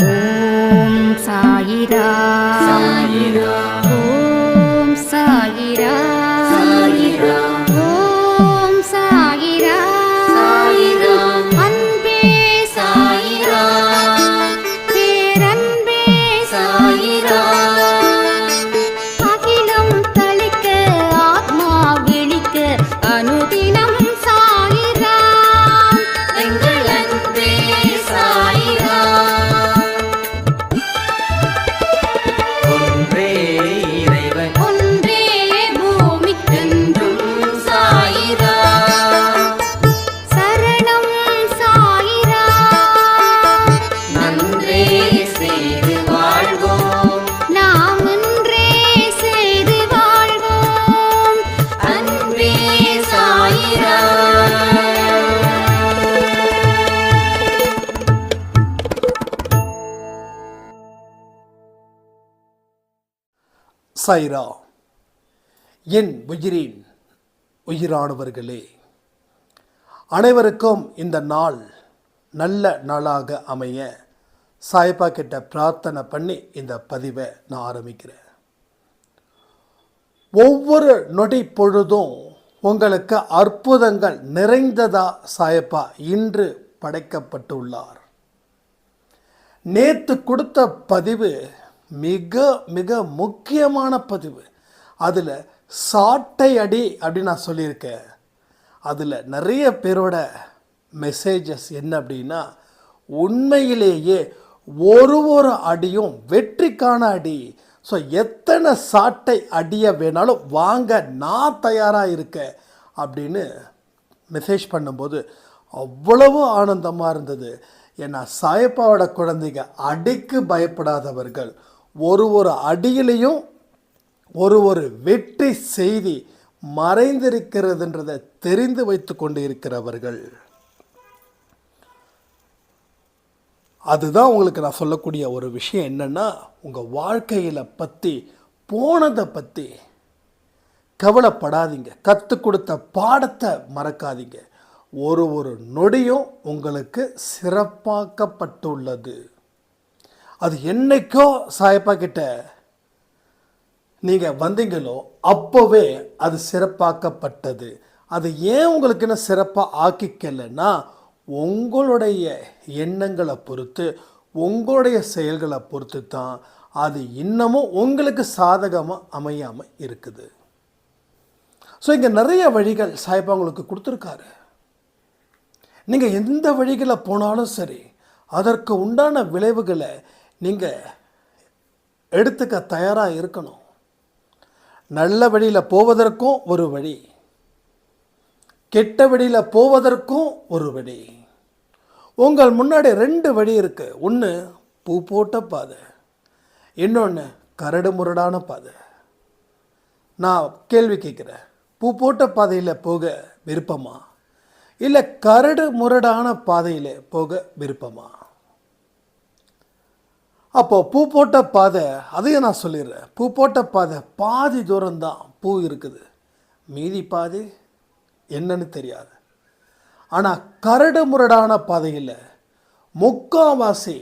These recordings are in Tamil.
五彩的。சைரா என் உயிரின் உயிரானவர்களே அனைவருக்கும் இந்த நாள் நல்ல நாளாக அமைய சாய்பா கிட்ட பிரார்த்தனை பண்ணி இந்த பதிவை நான் ஆரம்பிக்கிறேன். ஒவ்வொரு நொடி பொழுதும் உங்களுக்கு அற்புதங்கள் நிறைந்ததா சாயப்பா இன்று படைக்கப்பட்டுள்ளார். நேற்று கொடுத்த பதிவு மிக மிக முக்கியமான பதிவு. அதில் சாட்டை அடி அப்படின்னு நான் சொல்லியிருக்கேன். அதில் நிறைய பேரோட மெசேஜஸ் என்ன அப்படின்னா உண்மையிலேயே ஒரு ஒரு அடியும் வெற்றிக்கான அடி. ஸோ எத்தனை சாட்டை அடியை வேணாலும் வாங்க நான் தயாராக இருக்கேன் அப்படின்னு மெசேஜ் பண்ணும்போது அவ்வளவு ஆனந்தமாக இருந்தது. ஏன்னா சாயப்பாவோட குழந்தைங்க அடிக்கு பயப்படாதவர்கள். ஒரு ஒரு அடியிலையும் ஒரு ஒரு வெற்றி செய்தி மறைந்திருக்கிறதுன்றதை தெரிந்து வைத்து கொண்டு இருக்கிறவர்கள் அதுதான் உங்களுக்கு நான் சொல்லக்கூடிய ஒரு விஷயம் என்னென்னா உங்கள் வாழ்க்கையில் பற்றி போனதை பற்றி கவலைப்படாதீங்க. கற்றுக் கொடுத்த பாடத்தை மறக்காதீங்க. ஒரு ஒரு நொடியும் உங்களுக்கு சிறப்பாக்கப்பட்டுள்ளது. அது என்னைக்கோ சாயப்பா கிட்ட நீங்கள் வந்தீங்களோ அப்போவே அது சிறப்பாக்கப்பட்டது. அது ஏன் உங்களுக்கு என்ன சிறப்பாக ஆக்கிக்கலைன்னா உங்களுடைய எண்ணங்களை பொறுத்து உங்களுடைய செயல்களை பொறுத்து தான் அது இன்னமும் உங்களுக்கு சாதகமாக அமையாமல் இருக்குது. ஸோ இங்கே நிறைய வழிகள் சாய்பா உங்களுக்கு கொடுத்துருக்காரு. நீங்கள் எந்த வழிகளில் போனாலும் சரி அதற்கு உண்டான விளைவுகளை நீங்கள் எடுத்துக்க தயாராக இருக்கணும். நல்ல வழியில் போவதற்கும் ஒரு வழி. கெட்ட வழியில் போவதற்கும் ஒரு வழி. உங்கள் முன்னாடி ரெண்டு வழி இருக்குது ஒன்று பூ போட்ட பாதை. இன்னொன்று கரடு முரடான பாதை. நான் கேள்வி கேட்குறேன். பூ போட்ட பாதையில் போக விருப்பமா? இல்லை கரடு முரடான பாதையில் போக விருப்பமா? அப்போ பூ போட்ட பாதை அதையும் நான் சொல்லிடுறேன். பூ போட்ட பாதை பாதி தூரம்தான் பூ இருக்குது. மீதி பாதி என்னன்னு தெரியாது. ஆனால் கரடு முரடான பாதையில் முக்காவாசி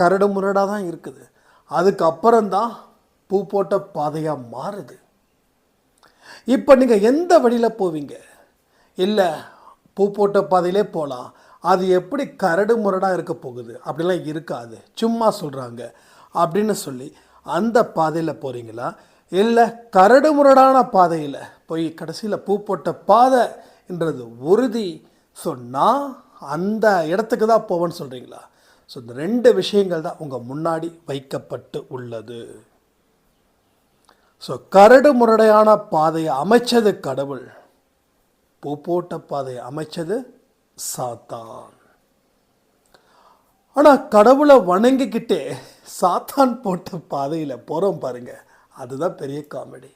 கரடு முரடாக தான் இருக்குது. அதுக்கப்புறம்தான் பூ போட்ட பாதையாக மாறுது. இப்போ நீங்கள் எந்த வழியில் போவீங்க? இல்லை பூ போட்ட பாதையிலே போகலாம் அது எப்படி கரடு முரடாக இருக்க போகுது? அப்படிலாம் இருக்காது. சும்மா சொல்கிறாங்க அப்படின்னு சொல்லி அந்த பாதையில் போகிறீங்களா இல்லை கரடு முரடான பாதையில் போய் கடைசியில் பூ போட்ட பாதைன்றது உறுதி. ஸோ நான் அந்த இடத்துக்கு தான் போவேன்னு சொல்கிறீங்களா ஸோ இந்த ரெண்டு விஷயங்கள் தான் உங்கள் முன்னாடி வைக்கப்பட்டு உள்ளது. ஸோ கரடு முரடையான பாதையை அமைச்சது கடவுள். பூ போட்ட பாதையை அமைச்சது சாத்தான். ஆனால் கடவுளை வணங்கிக்கிட்டே சாத்தான் போட்ட பாதையில் போகிறோம் பாருங்க. அதுதான் பெரிய காமெடி.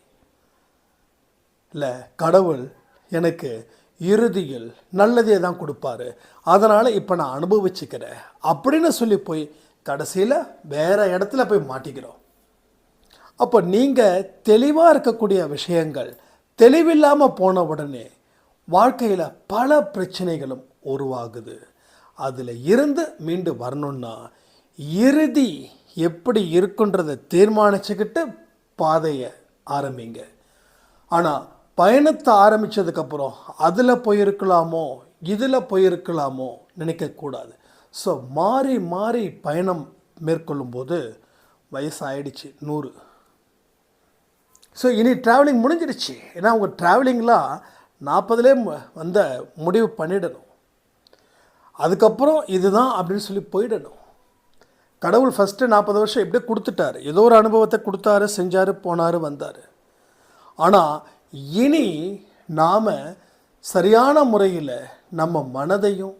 இல்லை கடவுள் எனக்கு இறுதியில் நல்லதே தான் கொடுப்பாரு. அதனால் இப்போ நான் அனுபவிச்சுக்கிறேன். அப்படின்னு சொல்லி போய் கடைசியில் வேறு இடத்துல போய் மாட்டிக்கிறோம். அப்போ நீங்கள் தெளிவாக இருக்கக்கூடிய விஷயங்கள் தெளிவில்லாமல் போன உடனே வாழ்க்கையில் பல பிரச்சனைகளும் உருவாகுது. அதில் இருந்து மீண்டு வரணும்னா இறுதி எப்படி இருக்குன்றதை தீர்மானிச்சுக்கிட்டு பாதையை ஆரம்பிங்க. ஆனால் பயணத்தை ஆரம்பித்ததுக்கப்புறம் அதில் போயிருக்கலாமோ இதில் போயிருக்கலாமோ நினைக்கக்கூடாது ஸோ மாறி மாறி பயணம் மேற்கொள்ளும்போது வயசாயிடுச்சு நூறு. ஸோ இனி ட்ராவலிங் முடிஞ்சிடுச்சு. ஏன்னா அவங்க ட்ராவலிங்லாம் நாற்பதுலே வந்த முடிவு பண்ணிடணும். அதுக்கப்புறம் இதுதான் அப்படின்னு சொல்லி போயிடணும். கடவுள் ஃபஸ்ட்டு நாற்பது வருஷம் எப்படியே கொடுத்துட்டாரு. ஏதோ ஒரு அனுபவத்தை கொடுத்தாரு செஞ்சார் போனார் வந்தார். ஆனால் இனி நாம் சரியான முறையில் நம்ம மனதையும்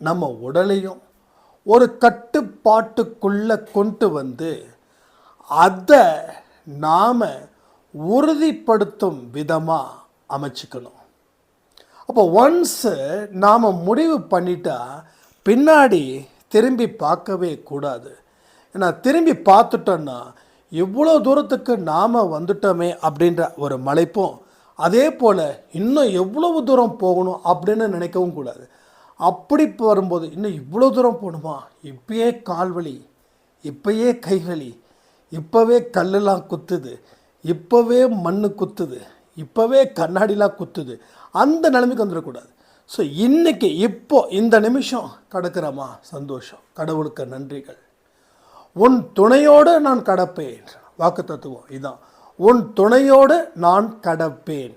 நம்ம உடலையும் ஒரு கட்டுப்பாட்டுக்குள்ளே கொண்டு வந்து அதை நாம் உறுதிப்படுத்தும் விதமாக அமைச்சிக்கணும். அப்போ ஒன்ஸு நாம் முடிவு பண்ணிட்டா பின்னாடி திரும்பி பார்க்கவே கூடாது. ஏன்னா திரும்பி பார்த்துட்டோன்னா இவ்வளோ தூரத்துக்கு நாம் வந்துட்டோமே அப்படின்ற ஒரு மலைப்பும். அதே போல் இன்னும் எவ்வளவு தூரம் போகணும் அப்படின்னு நினைக்கவும் கூடாது. அப்படி வரும்போது இன்னும் இவ்வளோ தூரம் போகணுமா? இப்பயே கால்வலி இப்பயே கைவலி இப்போவே கல்லெல்லாம் குத்துது இப்போவே மண் குத்துது இப்போவே கண்ணாடிலாம் குத்துது. அந்த நிலைமைக்கு வந்துடக்கூடாது. ஸோ இன்றைக்கி இப்போ இந்த நிமிஷம் கடக்கிறோமா? சந்தோஷம். கடவுளுக்கு நன்றிகள். உன் துணையோடு நான் கடப்பேன். வாக்கு தத்துவம் இதுதான் உன் துணையோடு நான் கடப்பேன்.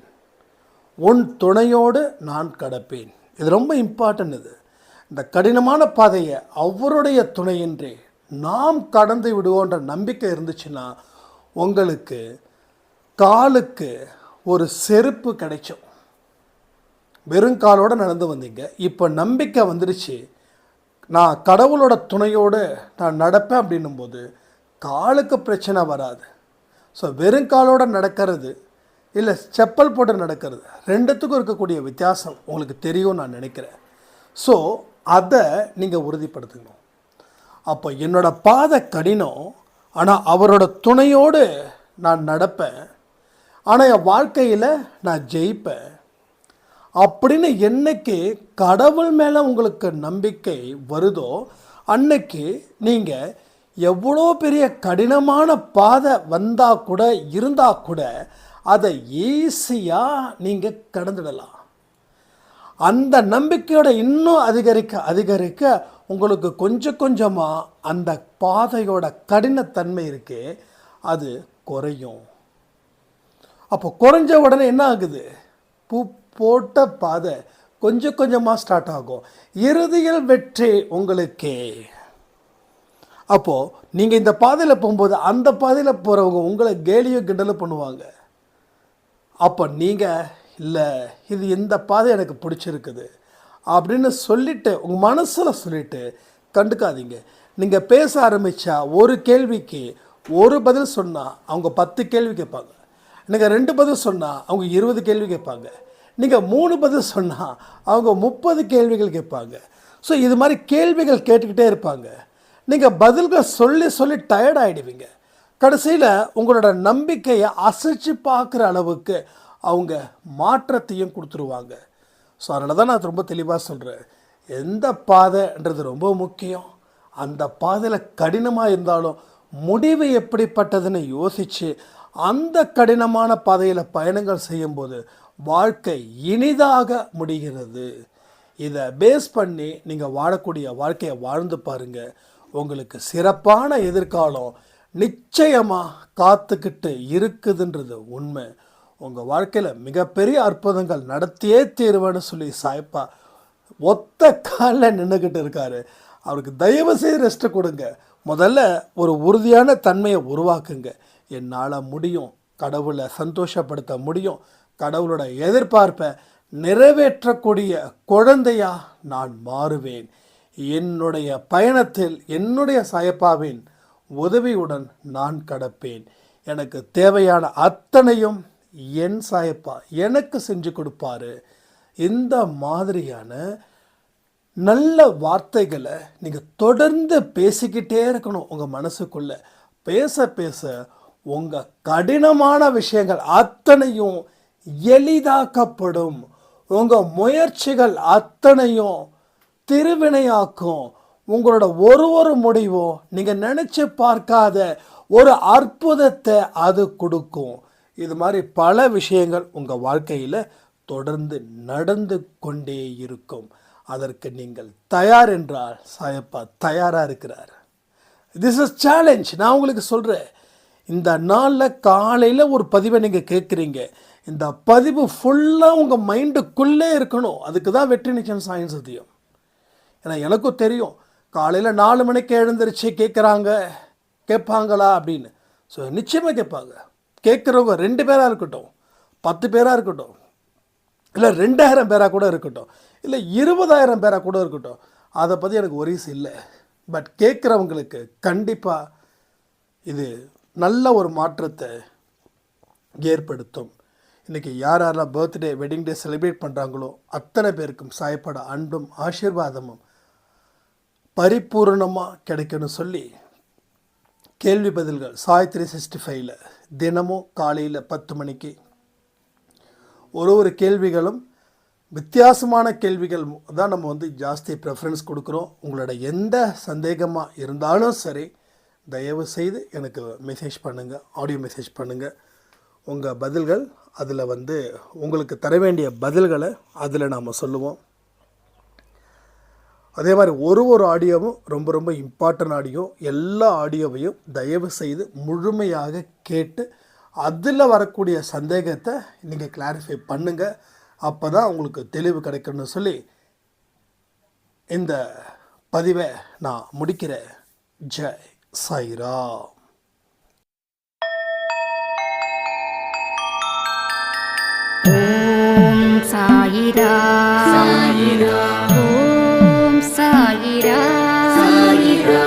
உன் துணையோடு நான் கடப்பேன். இது ரொம்ப இம்பார்ட்டன்ட் இது. இந்த கடினமான பாதையை அவருடைய துணையின்றி நாம் கடந்து விடுவோன்ற நம்பிக்கை இருந்துச்சுன்னா உங்களுக்கு காலுக்கு ஒரு செருப்பு கிடைச்சோம். வெறும் காலோடு நடந்து வந்தீங்க. இப்போ நம்பிக்கை வந்துடுச்சு நான் கடவுளோட துணையோடு நான் நடப்பேன் அப்படின்னும் போது காலுக்கு பிரச்சனை வராது. ஸோ வெறுங்காலோடு நடக்கிறது இல்லை செப்பல் போட்டு நடக்கிறது ரெண்டுத்துக்கும் இருக்கக்கூடிய வித்தியாசம் உங்களுக்கு தெரியும் நான் நினைக்கிறேன். ஸோ அதை நீங்கள் உறுதிப்படுத்தணும் அப்போ என்னோடய பாதை கடினம். ஆனால் அவரோட துணையோடு நான் நடப்பேன். ஆனால் என் வாழ்க்கையில் நான் ஜெயிப்பேன். அப்படின்னு என்னைக்கு கடவுள் மேலே உங்களுக்கு நம்பிக்கை வருதோ அன்னைக்கு நீங்கள் எவ்வளோ பெரிய கடினமான பாதை வந்தால் கூட இருந்தால் கூட அதை ஈஸியாக நீங்கள் கடந்துடலாம். அந்த நம்பிக்கையோட இன்னும் அதிகரிக்க அதிகரிக்க உங்களுக்கு கொஞ்சம் கொஞ்சமாக அந்த பாதையோட கடினத்தன்மை இருக்குது அது குறையும். அப்போ குறைஞ்ச உடனே என்ன ஆகுது? பூ போட்ட பாதை கொஞ்சம் கொஞ்சமாக ஸ்டார்ட் ஆகும். இறுதியில் வெற்றி உங்களுக்கே. அப்போது நீங்கள் இந்த பாதையில் போகும்போது அந்த பாதையில் போகிறவங்க உங்களை கேலியும் கிண்டலும் பண்ணுவாங்க. அப்போ நீங்கள் இல்லை இது இந்த பாதை எனக்கு பிடிச்சிருக்குது. அப்படின்னு சொல்லிட்டு உங்கள் மனசில் சொல்லிட்டு கண்டுக்காதீங்க. நீங்கள் பேச ஆரம்பித்தா ஒரு கேள்விக்கு ஒரு பதில் சொன்னால் அவங்க பத்து கேள்வி கேட்பாங்க. நீங்கள் ரெண்டு பதில் சொன்னால் அவங்க இருபது கேள்வி கேட்பாங்க. நீங்கள் மூணு பதில் சொன்னால் அவங்க முப்பது கேள்விகள் கேட்பாங்க. ஸோ இது மாதிரி கேள்விகள் கேட்டுக்கிட்டே இருப்பாங்க. நீங்கள் பதில்கள் சொல்லி சொல்லி டயர்ட் ஆகிடுவீங்க கடைசியில் உங்களோட நம்பிக்கையை அசைச்சு பார்க்குற அளவுக்கு அவங்க மாற்றத்தையும் கொடுத்துருவாங்க. ஸோ அதனால தான் நான் ரொம்ப தெளிவாக சொல்கிறேன் எந்த பாதைன்றது ரொம்ப முக்கியம். அந்த பாதையில் கடினமாக இருந்தாலும் முடிவு எப்படிப்பட்டதுன்னு யோசித்து அந்த கடினமான பாதையில் பயணங்கள் செய்யும்போது வாழ்க்கை இனிதாக முடிகிறது. இதை பேஸ் பண்ணி நீங்கள் வாழக்கூடிய வாழ்க்கையை வாழ்ந்து பாருங்கள் உங்களுக்கு சிறப்பான எதிர்காலம் நிச்சயமாக காத்துக்கிட்டு இருக்குதுன்றது உண்மை. உங்கள் வாழ்க்கையில் மிகப்பெரிய அற்புதங்கள் நடத்தியே தீருவேன்னு சொல்லி சாய்ப்பா ஒத்த காலில் நின்றுக்கிட்டு இருக்காரு. அவருக்கு தயவு செய்து ரெஸ்ட்டு கொடுங்க. முதல்ல ஒரு உறுதியான தன்மையை உருவாக்குங்க. என்னால் முடியும் கடவுளை சந்தோஷப்படுத்த முடியும் கடவுளோட எதிர்பார்ப்பை நிறைவேற்றக்கூடிய குழந்தையா நான் மாறுவேன். என்னுடைய பயணத்தில் என்னுடைய சாயப்பாவின் உதவியுடன் நான் கடப்பேன். எனக்கு தேவையான அத்தனையும் என் சாயப்பா எனக்கு செஞ்சு கொடுப்பாரு. இந்த மாதிரியான நல்ல வார்த்தைகளை நீங்கள் தொடர்ந்து பேசிக்கிட்டே இருக்கணும் உங்கள் மனசுக்குள்ள. பேச பேச உங்கள் கடினமான விஷயங்கள் அத்தனையும் எளிதாக்கப்படும். உங்கள் முயற்சிகள் அத்தனையும் திருவினையாக்கும். உங்களோட ஒரு ஒரு முடிவும் நீங்கள் நினச்சி பார்க்காத ஒரு அற்புதத்தை அது கொடுக்கும். இது மாதிரி பல விஷயங்கள் உங்கள் வாழ்க்கையில் தொடர்ந்து நடந்து கொண்டே இருக்கும். அதற்கு நீங்கள் தயார் என்றால் சாயப்பா தயாராக இருக்கிறார். திஸ் இஸ் சேலஞ்ச் நான் உங்களுக்கு சொல்கிறேன் இந்த நாளில் காலையில் ஒரு பதிவை நீங்கள் கேட்குறீங்க இந்த பதிவு ஃபுல்லாக உங்கள் மைண்டுக்குள்ளே இருக்கணும். அதுக்கு தான் வெற்றி நிச்சயம் சாயம் சத்தியம் ஏன்னா எனக்கும் தெரியும். காலையில் நாலு மணிக்கு எழுந்திரிச்சு கேட்குறாங்க கேட்பாங்களா அப்படின்னு. ஸோ நிச்சயமாக கேட்பாங்க. கேட்குறவங்க ரெண்டு பேராக இருக்கட்டும். பத்து பேராக இருக்கட்டும். இல்லை ரெண்டாயிரம் பேராக கூட இருக்கட்டும். இல்லை இருபதாயிரம் பேராக கூட இருக்கட்டும். அதை பற்றி எனக்கு ஒரீஸ் இல்லை. பட் கேட்குறவங்களுக்கு கண்டிப்பாக இது நல்ல ஒரு மாற்றத்தை ஏற்படுத்தும். இன்றைக்கி யார் யாரெல்லாம் பர்த்டே வெட்டிங் டே செலிப்ரேட் பண்ணுறாங்களோ அத்தனை பேருக்கும் சாயப்பட அன்பும் ஆசீர்வாதமும் பரிபூர்ணமாக கிடைக்கணும்னு சொல்லி கேள்வி பதில்கள் சாய் த்ரீ சிக்ஸ்டி ஃபைவ்ல தினமும் காலையில் பத்து மணிக்கு ஒரு ஒரு கேள்விகளும் வித்தியாசமான கேள்விகள் தான் நம்ம வந்து ஜாஸ்தி ப்ரெஃபரன்ஸ் கொடுக்குறோம். உங்களோட எந்த சந்தேகமாக இருந்தாலும் சரி தயவு செய்து எனக்கு மெசேஜ் பண்ணுங்கள் ஆடியோ மெசேஜ் பண்ணுங்கள் உங்கள் பதில்கள் அதில் வந்து உங்களுக்கு தர வேண்டிய பதில்களை அதில் நாம் சொல்லுவோம். அதே மாதிரி ஒரு ஒரு ஆடியோவும் ரொம்ப ரொம்ப இம்பார்ட்டன்ட் ஆடியோ எல்லா ஆடியோவையும் தயவு செய்து முழுமையாக கேட்டு அதில் வரக்கூடிய சந்தேகத்தை நீங்கள் கிளாரிஃபை பண்ணுங்கள் அப்போ தான் உங்களுக்கு தெளிவு கிடைக்கும்னு சொல்லி இந்த பதிவை நான் முடிக்கிறேன். ஜெய். సైరా సాయిరా సాయిరా ఓం సాయిరా సాయిరా